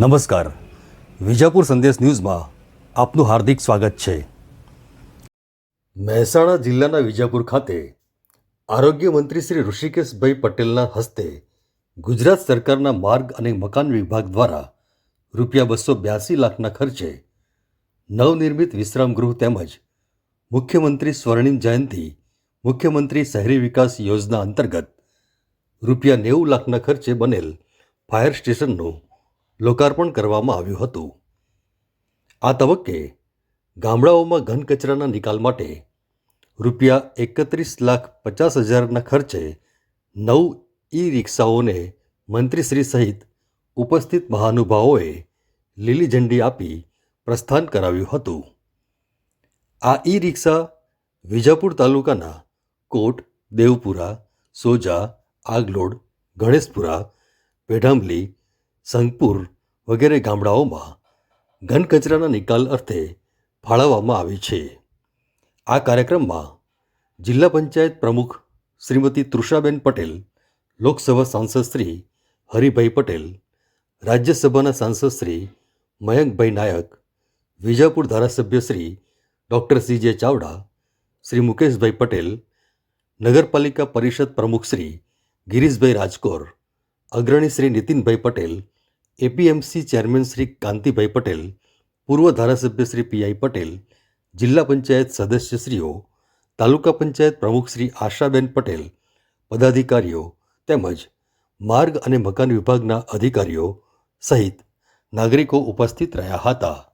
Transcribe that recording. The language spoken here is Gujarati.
નમસ્કાર. વિજાપુર સંદેશ ન્યૂઝમાં આપનું હાર્દિક સ્વાગત છે. મહેસાણા જિલ્લાના વિજાપુર ખાતે આરોગ્ય મંત્રી શ્રી ઋષિકેશભાઈ પટેલના હસ્તે ગુજરાત સરકારના માર્ગ અને મકાન વિભાગ દ્વારા રૂપિયા બસો બ્યાસી લાખના ખર્ચે નવનિર્મિત વિશ્રામ ગૃહ તેમજ મુખ્યમંત્રી સ્વર્ણિમ જયંતિ, મુખ્યમંત્રી શહેરી વિકાસ યોજના અંતર્ગત રૂપિયા નેવું લાખના ખર્ચે બનેલ ફાયર સ્ટેશનનું લોકાર્પણ કરવામાં આવ્યું હતું. આ તબક્કે ગામડાઓમાં ઘન કચરાના નિકાલ માટે રૂપિયા એકત્રીસ લાખ પચાસ હજારના ખર્ચે નવ ઈ રિક્ષાઓને મંત્રીશ્રી સહિત ઉપસ્થિત મહાનુભાવોએ લીલી ઝંડી આપી પ્રસ્થાન કરાવ્યું હતું. આ ઈ રિક્ષા વિજાપુર તાલુકાના કોટ, દેવપુરા, સોજા, આગલોડ, ગણેશપુરા, પેઢાંબલી સંગપુર વગેરે ગામડાઓમાં ઘન કચરાના નિકાલ અર્થે ફાળવવામાં આવી છે. આ કાર્યક્રમમાં જિલ્લા પંચાયત પ્રમુખ શ્રીમતી તૃષાબેન પટેલ, લોકસભા સાંસદ શ્રી હરિભાઈ પટેલ, રાજ્યસભાના સાંસદ શ્રી મયંકભાઈ નાયક, વિજાપુર ધારાસભ્ય શ્રી ડૉક્ટર સી જે ચાવડા, શ્રી મુકેશભાઈ પટેલ, નગરપાલિકા પરિષદ પ્રમુખ શ્રી ગિરીશભાઈ રાજકોર, અગ્રણી શ્રી નીતિનભાઈ પટેલ એપીએમસી ચેરમેન શ્રી કાંતિભાઈ પટેલ, પૂર્વ ધારાસભ્ય શ્રી પીઆઈ પટેલ, જિલ્લા પંચાયત સદસ્યશ્રીઓ, તાલુકા પંચાયત પ્રમુખ શ્રી આશાબેન પટેલ, પદાધિકારીઓ તેમજ માર્ગ અને મકાન વિભાગના અધિકારીઓ સહિત નાગરિકો ઉપસ્થિત રહ્યા હતા.